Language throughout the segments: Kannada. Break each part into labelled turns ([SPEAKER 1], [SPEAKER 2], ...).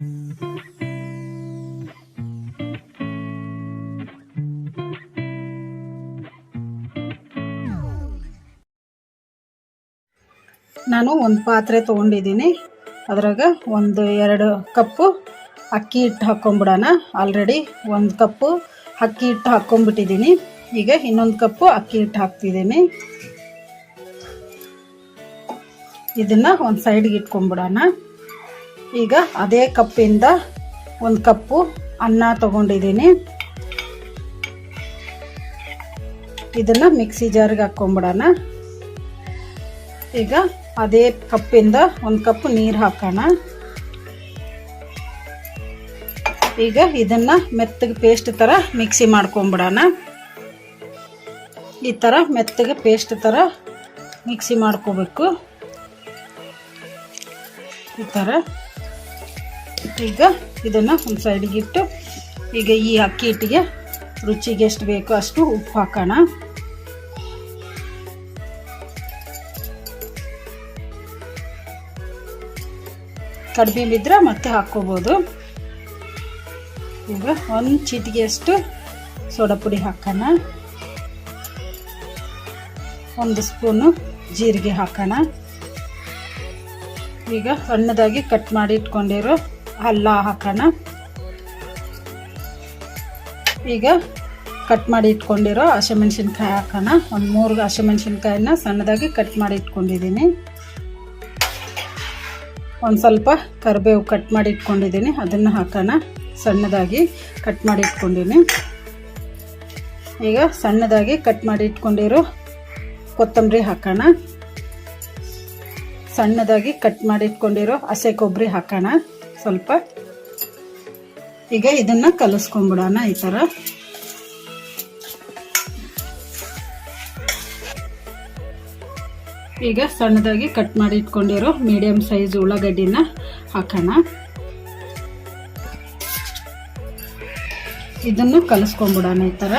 [SPEAKER 1] ನಾನು ಒಂದು ಪಾತ್ರೆ ತೊಗೊಂಡಿದ್ದೀನಿ. ಅದ್ರಾಗ ಒಂದು ಎರಡು ಕಪ್ಪು ಅಕ್ಕಿ ಹಿಟ್ಟು ಹಾಕ್ಕೊಂಬಿಡೋಣ. ಆಲ್ರೆಡಿ ಒಂದು ಕಪ್ಪು ಅಕ್ಕಿ ಹಿಟ್ಟು ಹಾಕ್ಕೊಂಬಿಟ್ಟಿದ್ದೀನಿ. ಈಗ ಇನ್ನೊಂದು ಕಪ್ಪು ಅಕ್ಕಿ ಹಿಟ್ಟು ಹಾಕ್ತಿದ್ದೀನಿ. ಇದನ್ನು ಒಂದು ಸೈಡ್ಗೆ ಇಟ್ಕೊಂಬಿಡೋಣ. ಈಗ ಅದೇ ಕಪ್ಪಿಂದ ಒಂದು ಕಪ್ಪು ಅನ್ನ ತಗೊಂಡಿದ್ದೀನಿ. ಇದನ್ನು ಮಿಕ್ಸಿ ಜಾರಿಗೆ ಹಾಕ್ಕೊಂಬಿಡೋಣ ಈಗ ಅದೇ ಕಪ್ಪಿಂದ ಒಂದು ಕಪ್ ನೀರು ಹಾಕೋಣ. ಈಗ ಇದನ್ನು ಮೆತ್ತಗೆ ಪೇಸ್ಟ್ ಥರ ಮಿಕ್ಸಿ ಮಾಡ್ಕೊಂಬಿಡೋಣ. ಈ ಥರ ಮೆತ್ತಗೆ ಪೇಸ್ಟ್ ಥರ ಮಿಕ್ಸಿ ಮಾಡ್ಕೋಬೇಕು. ಈ ಥರ ಈಗ ಇದನ್ನು ಒಂದು ಸೈಡಿಗಿಟ್ಟು ಈಗ ಈ ಅಕ್ಕಿ ಹಿಟ್ಟಿಗೆ ರುಚಿಗೆ ಎಷ್ಟು ಬೇಕೋ ಅಷ್ಟು ಉಪ್ಪು ಹಾಕೋಣ. ಕಡಿಮೆ ಬಿದ್ದರೆ ಮತ್ತೆ ಹಾಕ್ಕೋಬೋದು. ಈಗ ಒಂದು ಚಿಟಿಗೆಯಷ್ಟು ಸೋಡಾ ಪುಡಿ ಹಾಕೋಣ. ಒಂದು ಸ್ಪೂನು ಜೀರಿಗೆ ಹಾಕೋಣ. ಈಗ ಸಣ್ಣದಾಗಿ ಕಟ್ ಮಾಡಿ ಇಟ್ಕೊಂಡಿರೋ ಅಲ್ಲ ಹಾಕೋಣ ಈಗ ಕಟ್ ಮಾಡಿ ಇಟ್ಕೊಂಡಿರೋ ಹಸಿಮೆಣ್ಸಿನ್ಕಾಯಿ ಹಾಕೋಣ. ಒಂದು ಮೂರು ಹಸಿಮೆಣ್ಸಿನ್ಕಾಯಿನ ಸಣ್ಣದಾಗಿ ಕಟ್ ಮಾಡಿ ಇಟ್ಕೊಂಡಿದ್ದೀನಿ. ಒಂದು ಸ್ವಲ್ಪ ಕರಿಬೇವು ಕಟ್ ಮಾಡಿ ಇಟ್ಕೊಂಡಿದ್ದೀನಿ. ಅದನ್ನು ಹಾಕೋಣ. ಸಣ್ಣದಾಗಿ ಕಟ್ ಮಾಡಿ ಇಟ್ಕೊಂಡಿನಿ. ಈಗ ಸಣ್ಣದಾಗಿ ಕಟ್ ಮಾಡಿ ಇಟ್ಕೊಂಡಿರೋ ಕೊತ್ತಂಬರಿ ಹಾಕೋಣ. ಸಣ್ಣದಾಗಿ ಕಟ್ ಮಾಡಿ ಇಟ್ಕೊಂಡಿರೋ ಹಸೆ ಕೊಬ್ಬರಿ ಹಾಕೋಣ. ಸ್ವಲ್ಪ. ಈಗ ಇದನ್ನ ಕಲಿಸ್ಕೊಂಬಿಡೋಣ ಈ ಥರ ಈಗ ಸಣ್ಣದಾಗಿ ಕಟ್ ಮಾಡಿ ಇಟ್ಕೊಂಡಿರೋ ಮೀಡಿಯಂ ಸೈಜ್ ಉಳ್ಳಾಗಡ್ಡಿನ ಹಾಕೋಣ. ಇದನ್ನು ಕಲಸ್ಕೊಂಡ್ಬಿಡೋಣ ಈ ಥರ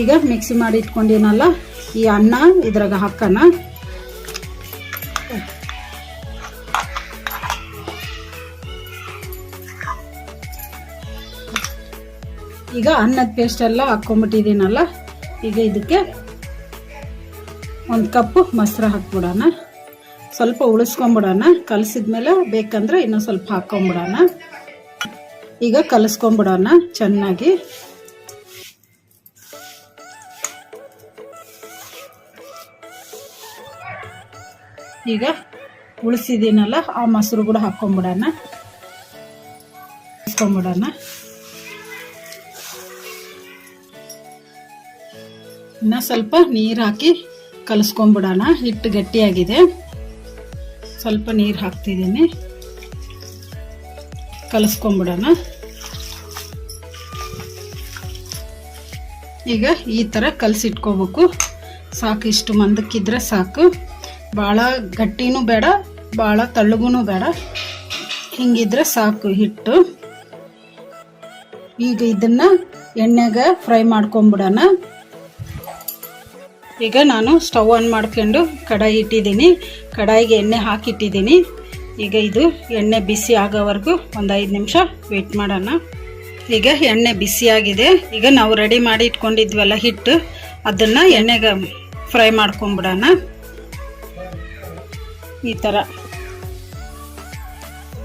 [SPEAKER 1] ಈಗ ಮಿಕ್ಸಿ ಮಾಡಿ ಇಟ್ಕೊಂಡಿನಲ್ಲ, ಈ ಅನ್ನ ಇದ್ರಾಗ ಹಾಕೋಣ. ಈಗ ಅನ್ನದ ಪೇಸ್ಟ್ ಎಲ್ಲ ಹಾಕ್ಕೊಂಬಿಟ್ಟಿದ್ದೀನಲ್ಲ, ಈಗ ಇದಕ್ಕೆ ಒಂದು ಕಪ್ಪು ಮೊಸರು ಹಾಕ್ಬಿಡೋಣ. ಸ್ವಲ್ಪ ಉಳಿಸ್ಕೊಂಬಿಡೋಣ. ಕಲಸಿದ್ಮೇಲೆ ಬೇಕಂದ್ರೆ ಇನ್ನೂ ಸ್ವಲ್ಪ ಹಾಕ್ಕೊಂಬಿಡೋಣ. ಈಗ ಕಲಸ್ಕೊಂಬಿಡೋಣ ಚೆನ್ನಾಗಿ. ಈಗ ಉಳಿಸಿದ್ದೀನಲ್ಲ, ಆ ಮೊಸರು ಕೂಡ ಹಾಕ್ಕೊಂಬಿಡೋಣ. ಹಾಕ್ಕೊಂಬಿಡೋಣ ಇನ್ನು ಸ್ವಲ್ಪ ನೀರು ಹಾಕಿ ಕಲಿಸ್ಕೊಂಬಿಡೋಣ. ಹಿಟ್ಟು ಗಟ್ಟಿಯಾಗಿದೆ. ಸ್ವಲ್ಪ ನೀರು ಹಾಕ್ತಿದ್ದೀನಿ. ಕಲಿಸ್ಕೊಂಬಿಡೋಣ. ಈಗ ಈ ಥರ ಕಲಸಿಟ್ಕೋಬೇಕು. ಸಾಕು, ಇಷ್ಟು ಮಂದಕ್ಕಿದ್ರೆ ಸಾಕು. ಭಾಳ ಗಟ್ಟಿನೂ ಬೇಡ ಭಾಳ ತಳ್ಳಗೂ ಬೇಡ. ಹಿಂಗಿದ್ರೆ ಸಾಕು ಹಿಟ್ಟು. ಈಗ ಇದನ್ನು ಎಣ್ಣೆಗೆ ಫ್ರೈ ಮಾಡ್ಕೊಂಬಿಡೋಣ. ಈಗ ನಾನು ಸ್ಟವ್ ಆನ್ ಮಾಡ್ಕೊಂಡು ಕಡಾಯಿ ಇಟ್ಟಿದ್ದೀನಿ. ಕಡಾಯಿಗೆ ಎಣ್ಣೆ ಹಾಕಿಟ್ಟಿದ್ದೀನಿ. ಈಗ ಇದು ಎಣ್ಣೆ ಬಿಸಿ ಆಗೋವರೆಗೂ ಒಂದು ಐದು ನಿಮಿಷ ವೇಟ್ ಮಾಡೋಣ. ಈಗ ಎಣ್ಣೆ ಬಿಸಿಯಾಗಿದೆ ಈಗ ನಾವು ರೆಡಿ ಮಾಡಿ ಇಟ್ಕೊಂಡಿದ್ವಲ್ಲ ಹಿಟ್ಟು, ಅದನ್ನು ಎಣ್ಣೆಗೆ ಫ್ರೈ ಮಾಡ್ಕೊಂಬಿಡೋಣ. ಈ ಥರ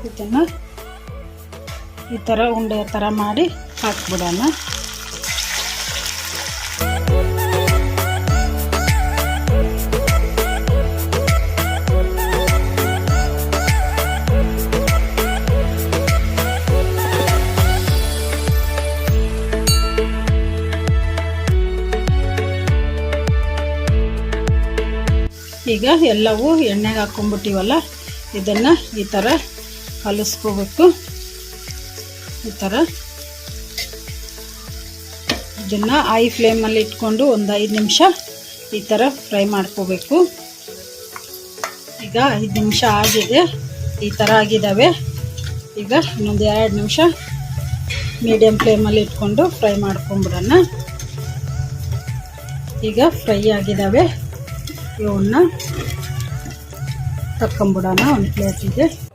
[SPEAKER 1] ಇದನ್ನು ಈ ಥರ ಉಂಡೆ ಥರ ಮಾಡಿ ಹಾಕ್ಬಿಡೋಣ. ಈಗ ಎಲ್ಲವೂ ಎಣ್ಣೆಗೆ ಹಾಕ್ಕೊಂಬಿಟ್ಟಿವಲ್ಲ ಇದನ್ನು ಈ ಥರ ಕಲಿಸ್ಕೋಬೇಕು. ಈ ಥರ ಇದನ್ನು ಐ ಫ್ಲೇಮಲ್ಲಿ ಇಟ್ಕೊಂಡು ಒಂದು ಐದು ನಿಮಿಷ ಈ ಥರ ಫ್ರೈ ಮಾಡ್ಕೋಬೇಕು. ಈಗ ಐದು ನಿಮಿಷ ಆಗಿದೆ. ಈ ಥರ ಆಗಿದ್ದಾವೆ ಈಗ ಇನ್ನೊಂದು ಎರಡು ನಿಮಿಷ ಮೀಡಿಯಮ್ ಫ್ಲೇಮಲ್ಲಿ ಇಟ್ಕೊಂಡು ಫ್ರೈ ಮಾಡ್ಕೊಂಬಿಡೋಣ ಈಗ ಫ್ರೈ ಆಗಿದ್ದಾವೆ ಇವನ್ನ ತಕ್ಕೊಂಬಿಡೋಣ ಒಂದು ಪ್ಲೇಟಿಗೆ.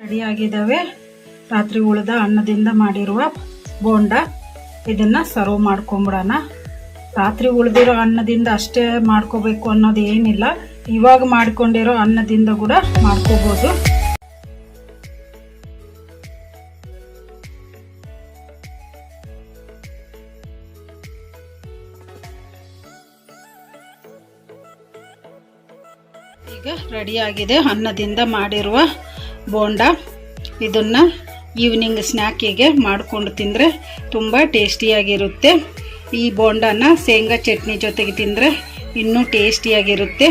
[SPEAKER 1] ರೆಡಿಯಾಗಿದ್ದಾವೆ. ರಾತ್ರಿ ಉಳಿದ ಅನ್ನದಿಂದ ಮಾಡಿರುವ ಬೋಂಡ ಇದನ್ನ ಸರ್ವ್ ಮಾಡ್ಕೊಂಬಿಡೋಣ. ರಾತ್ರಿ ಉಳಿದಿರೋ ಅನ್ನದಿಂದ ಅಷ್ಟೇ ಮಾಡ್ಕೋಬೇಕು ಅನ್ನೋದು ಏನಿಲ್ಲ. ಇವಾಗ ಮಾಡ್ಕೊಂಡಿರೋ ಅನ್ನದಿಂದ ಕೂಡ ಮಾಡ್ಕೋಬೋದು. ಈಗ ರೆಡಿಯಾಗಿದೆ ಅನ್ನದಿಂದ ಮಾಡಿರುವ ಬೋಂಡ. ಇದನ್ನು ಈವ್ನಿಂಗ್ ಸ್ನ್ಯಾಕಿಗೆ ಮಾಡಿಕೊಂಡು ತಿಂದರೆ ತುಂಬ ಟೇಸ್ಟಿಯಾಗಿರುತ್ತೆ ಈ ಬೋಂಡನ ಶೇಂಗಾ ಚಟ್ನಿ ಜೊತೆಗೆ ತಿಂದರೆ ಇನ್ನೂ ಟೇಸ್ಟಿಯಾಗಿರುತ್ತೆ